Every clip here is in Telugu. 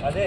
అదే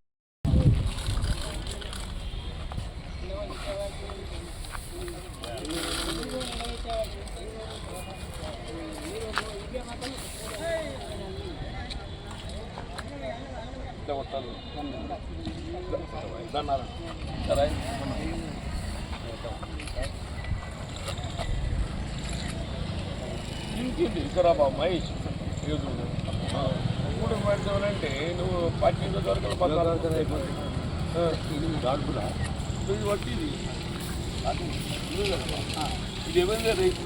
ఇంకేంటి? ఇక్కడ బాబు మహేష్. యోధుడు మూడు పడిచావంటే నువ్వు పట్టిన దొరకలు పద్నాలుగు దాడుకురా ఇది వట్టిది ఇది ఏమైంది రేపు.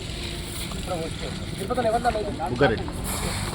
బుగ్గారెడ్డి లేదు బుగ్గారెడ్డి వన్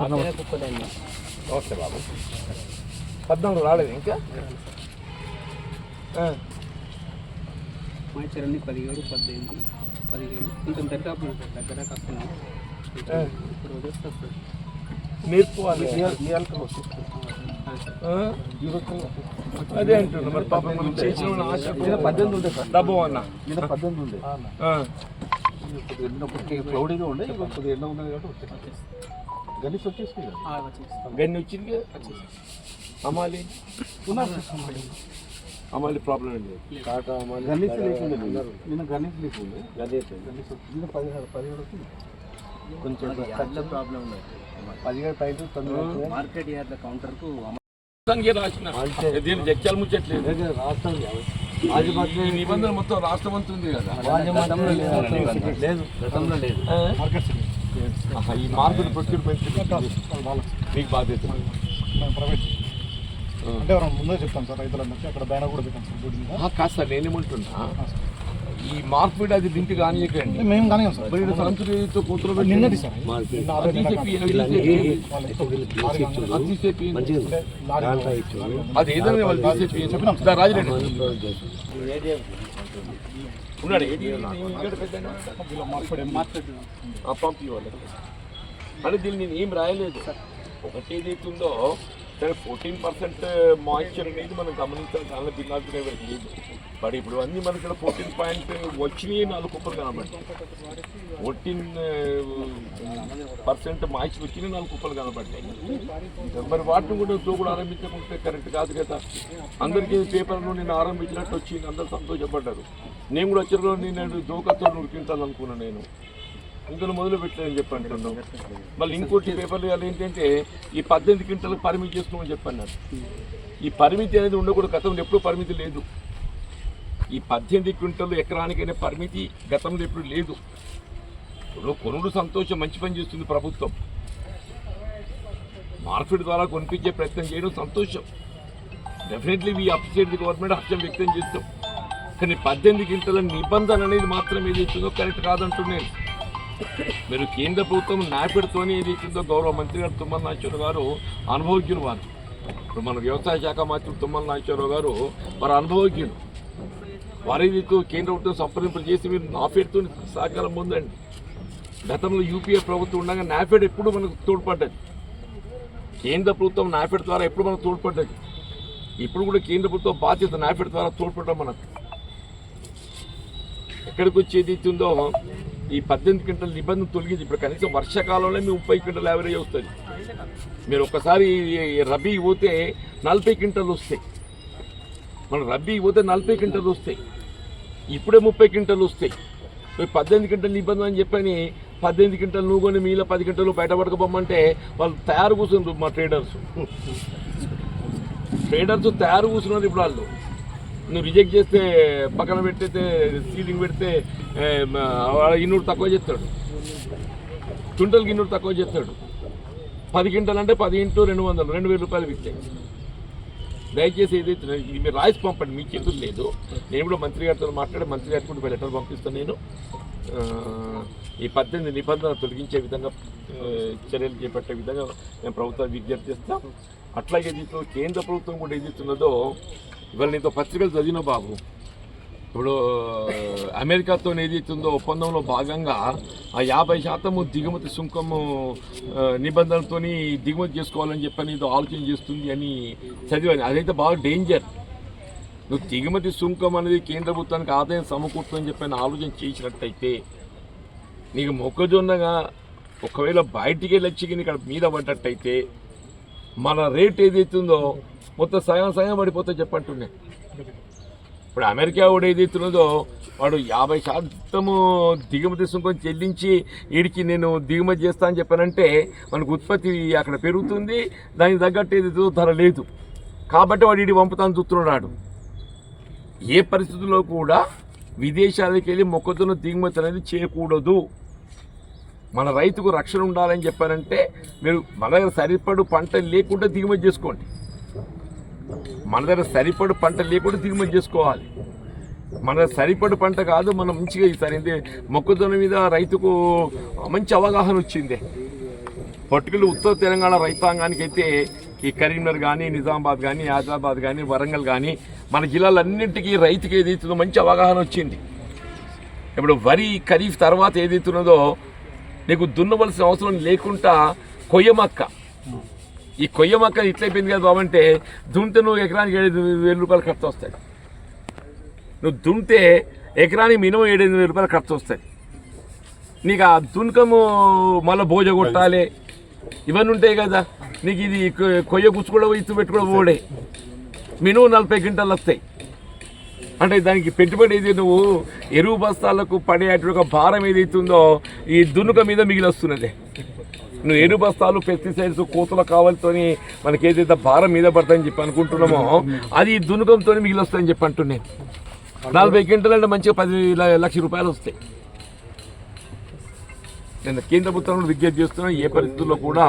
నమస్తే బాబు. పద్నాలుగు రాలేదు ఇంకా? మాచరణి పదిహేడు పద్దెనిమిది పదిహేను. కొంచెం దగ్గర దగ్గర వస్తున్నాం ఇప్పుడు వదిలేస్తా నేర్పుకోవాలి? అదే అంటున్నా మరి పాపం మనం చేసిన పద్దెనిమిది ఉండే సార్. డబ్బు అన్న. నిన్న పద్దెనిమిది ఉండే. కొద్దిగా క్లౌడీగా ఉండే కొద్దిగా ఎండ ఉన్నది కాబట్టి వచ్చేసి గణేష్ గన్ని వచ్చింది అమ్మాలి. అమ్మాలి ప్రాబ్లం ఏంటి టాటా గణేష్ లేకుండే నిన్న. నిన్న గణేష్ లేకుండే. గణేష్ గణేష్ వచ్చి- నిన్న పదిహేడు పదిహేడు వచ్చింది కొంచెం పెద్ద ప్రాబ్లం ఉంది పదిహేడు పైన తొమ్మిది మార్కెట్ యార్డ్ల కౌంటర్కు సంఖ్య రాసిన. దీని జగ్జాలు ముచ్చట్లేదు. రాష్ట్రం నిబంధన మొత్తం రాష్ట్రం అంతా ఉంది కదా. లేదు. గతంలో లేదు. ఆ? ఈ మార్పులు ప్రొక్యూర్ మీకు బాధ్యత ప్రైవేట్. అంటే మనం ముందే చెప్తాం సార్ రైతులందరికీ అక్కడ బ్యానర్ కూడా పెట్టాం సార్ కాదు సార్ నేనేమంటున్నా? ఈ మార్పిడి అది దీనికి కానియకండి. మేము కానీ సార్. మరి కూతురు నిన్నటి సార్. అది చెప్పి చెప్పి ఏదైనా వాళ్ళు తీసేపి చెప్పినాం సార్. రాజరెడ్డి. ఉన్నాడు. మార్పిడి పంపి వాళ్ళకి అంటే దీన్ని నేను ఏం రాయలేదు. ఒకటి ఏదైతుందో సరే ఫోర్టీన్ పర్సెంట్ మాయిశ్చర్ అనేది మనం గమనించాలి. చాలా భిన్నాల్సిన ఎవరికి లేదు. బట్ ఇప్పుడు అన్నీ మనకి ఇక్కడ ఫోర్టీన్ పాయింట్ వచ్చినాయి నాలుగు కుప్పలు కనబడి ఫోర్టీన్ పర్సెంట్ మాయిశ్చర్ వచ్చినాయి నాలుగు కుప్పలు కనబడ్డాయి. మరి వాటిని కూడా దూకుడు ఆరంభించకుంటే కరెక్ట్ కాదు కదా. అందరికీ పేపర్లో నేను ఆరంభించినట్టు వచ్చింది అందరూ సంతోషపడ్డారు. నేను కూడా వచ్చిన నేను దోకతో ఉడికించాలనుకున్నాను నేను. ఇందులో మొదలు పెట్టలేదని చెప్పి అంటున్నాం మళ్ళీ ఇంకోటి పేపర్లు అది ఏంటంటే ఈ పద్దెనిమిది క్వింటలకు పరిమితి చేసుకోమని చెప్పన్నారు. ఈ పరిమితి అనేది ఉండకూడదు గతంలో ఎప్పుడూ పరిమితి లేదు. ఈ పద్దెనిమిది క్వింటల్ ఎకరానికైనా పరిమితి గతంలో ఎప్పుడు లేదు. ఇప్పుడు కొనుడు సంతోషం మంచి పని చేస్తుంది ప్రభుత్వం. మార్కెట్ ద్వారా కొనిపించే ప్రయత్నం చేయడం సంతోషం. Definitely we appreciate the government హర్షం వ్యక్తం చేస్తాం. కానీ పద్దెనిమిది గంటల నిబంధన అనేది మాత్రం ఏది ఇచ్చిందో కరెక్ట్ కాదంటున్నాను మీరు కేంద్ర ప్రభుత్వం నాపెడుతోనే ఏదైతుందో గౌరవ మంత్రి గారు తుమ్మల నాగేశ్వరరావు గారు అనుభవజ్ఞులు వారు. ఇప్పుడు మన వ్యవసాయ శాఖ మంత్రి తుమ్మల నాగేశ్వరరావు గారు వారు అనుభవజ్ఞులు. వారి కేంద్ర ప్రభుత్వం సంప్రదింపులు చేసి మీరు నాఫేడ్తో సహకారం పొందండి. గతంలో యూపీఏ ప్రభుత్వం ఉండగా నాఫెడ్ ఎప్పుడు మనకు తోడ్పడ్డది. కేంద్ర ప్రభుత్వం నాఫెడ్ ద్వారా ఎప్పుడు మనకు తోడ్పడ్డది. ఇప్పుడు కూడా కేంద్ర ప్రభుత్వం బాధ్యత నాఫెడ్ ద్వారా తోడ్పడడం మనకు. ఎక్కడికి వచ్చేది ఇచ్చిందో ఈ పద్దెనిమిది గంటల నిబంధన తొలగింది ఇప్పుడు కనీసం వర్షాకాలంలో మీ ముప్పై క్వింటల్ యావరేజ్ వస్తుంది మీరు ఒక్కసారి రబీ పోతే నలభై క్వింటల్ వస్తాయి. మన రబీ పోతే నలభై క్వింటల్ వస్తాయి. ఇప్పుడే ముప్పై క్వింటల్ వస్తాయి. పద్దెనిమిది గంటలు నిబంధన అని చెప్పని పద్దెనిమిది క్వింటల్ నువ్వు కొని మీలో పది క్వింటలు బయట పడకపోమంటే వాళ్ళు తయారు కూర్చుండ్రు మా ట్రేడర్స్ ట్రేడర్స్ తయారు కూర్చున్నారు ఇప్పుడు వాళ్ళు. నువ్వు రిజెక్ట్ చేస్తే పక్కన పెట్టేస్తే సీలింగ్ పెడితే ఇన్నూరు తక్కువ చేస్తాడు. క్వింటల్కి ఇన్నూరు తక్కువ చేస్తాడు. పది క్వింటల్ అంటే పది ఇంటూ రెండు వందలు రెండు వేల రూపాయలు ఇచ్చాయి దయచేసి ఏదైతే ఇది మీరు రాసి పంపండి మీ చేతులు లేదు? నేను కూడా మంత్రి గారితో మాట్లాడి మంత్రి గారికి కూడా లెటర్ పంపిస్తాను నేను. ఈ పద్దెనిమిది నిబంధనలు తొలగించే విధంగా చర్యలు చేపట్టే విధంగా మేము ప్రభుత్వాన్ని విజ్ఞప్తి చేస్తాం. అట్లాగే దీంట్లో కేంద్ర ప్రభుత్వం కూడా ఏదైతున్నదో ఇవాళ నీతో పత్రికలు చదివిన బాబు. ఇప్పుడు అమెరికాతో ఏదైతుందో ఒప్పందంలో భాగంగా ఆ యాభై శాతము దిగుమతి సుంకము నిబంధనలతో దిగుమతి చేసుకోవాలని చెప్పని ఏదో ఆలోచన చేస్తుంది అని చదివాను. అదైతే బాగా డేంజర్. నువ్వు దిగుమతి సుంకం అనేది కేంద్ర ప్రభుత్వానికి ఆదాయం సమకూర్తుందని చెప్పని ఆలోచన చేసినట్టయితే నీకు మొక్కజొన్నగా ఒకవేళ బయటికి వెళ్ళొచ్చి ఇక్కడ మీద పడ్డట్టయితే మన రేట్ ఏదైతుందో మొత్తం సగం సగం పడిపోతే చెప్పంటున్నాయి ఇప్పుడు అమెరికా వాడు ఏదైతున్నదో వాడు యాభై శాతము దిగుమతి సుంకం చెల్లించి వీడికి నేను దిగుమతి చేస్తా అని చెప్పానంటే మనకు ఉత్పత్తి అక్కడ పెరుగుతుంది దానికి తగ్గట్టు ఏదైతే ధర లేదు. కాబట్టి వాడు వీడి పంపుతాను చూస్తున్నాడు. ఏ పరిస్థితుల్లో కూడా విదేశాలకు వెళ్ళి మొక్కజొన్న దిగుమతి అనేది చేయకూడదు. మన రైతుకు రక్షణ ఉండాలని చెప్పారంటే మీరు మన దగ్గర సరిపడు పంట లేకుండా దిగుమతి చేసుకోండి. మన దగ్గర సరిపడు పంట లేకుండా దిగుమతి చేసుకోవాలి. మన దగ్గర సరిపడు పంట కాదు మనం మంచిగా ఈసారి ఏంటి మొక్కజొన్న మీద రైతుకు మంచి అవగాహన వచ్చింది. పట్టుకులు ఉత్తర తెలంగాణ రైతాంగానికి అయితే ఈ కరీంనగర్ కానీ నిజామాబాద్ కానీ ఆదిలాబాద్ కానీ వరంగల్ కానీ మన జిల్లాలన్నింటికీ రైతుకి ఏదైతుందో మంచి అవగాహన వచ్చింది. ఇప్పుడు వరి ఖరీఫ్ తర్వాత ఏదైతున్నదో నీకు దున్నవలసిన అవసరం లేకుండా కొయ్యమక్క. ఈ కొయ్య మొక్క ఇట్లయిపోయింది కదా బాబంటే దున్నితే నువ్వు ఎకరానికి ఏడు వేల రూపాయలు ఖర్చు వస్తాయి. నువ్వు దున్నితే ఎకరానికి మినిమం ఏడెనిమిది వేల రూపాయలు ఖర్చు వస్తాయి. నీకు ఆ దున్కము మళ్ళీ భోజ కొట్టాలి. ఇవన్నీ ఉంటాయి కదా. నీకు ఇది కొయ్య గుచ్చుకోవడం ఇత్తు పెట్టుకోవడం పోడే. మినిమం నలభై క్వింటాలు వస్తాయి. అంటే దానికి పెట్టుబడి ఏది నువ్వు ఎరువు బస్తాలకు పడే ఒక భారం ఏదైతుందో ఈ దున్నుక మీద మిగిలి వస్తున్నది. నువ్వు ఏడు బస్తాలు పెస్టిసైడ్స్ కోతుల కావాలతోని మనకి ఏదైతే భారం మీద పడతాయని చెప్పి అనుకుంటున్నామో అది దునుకంతో మిగిలి వస్తాయని చెప్పి అంటున్నాను నలభై క్వింటల్ అంటే మంచిగా పది లక్షల లక్ష రూపాయలు వస్తాయి. నేను కేంద్ర ప్రభుత్వం విజ్ఞప్తి చేస్తున్నా ఏ పరిస్థితుల్లో కూడా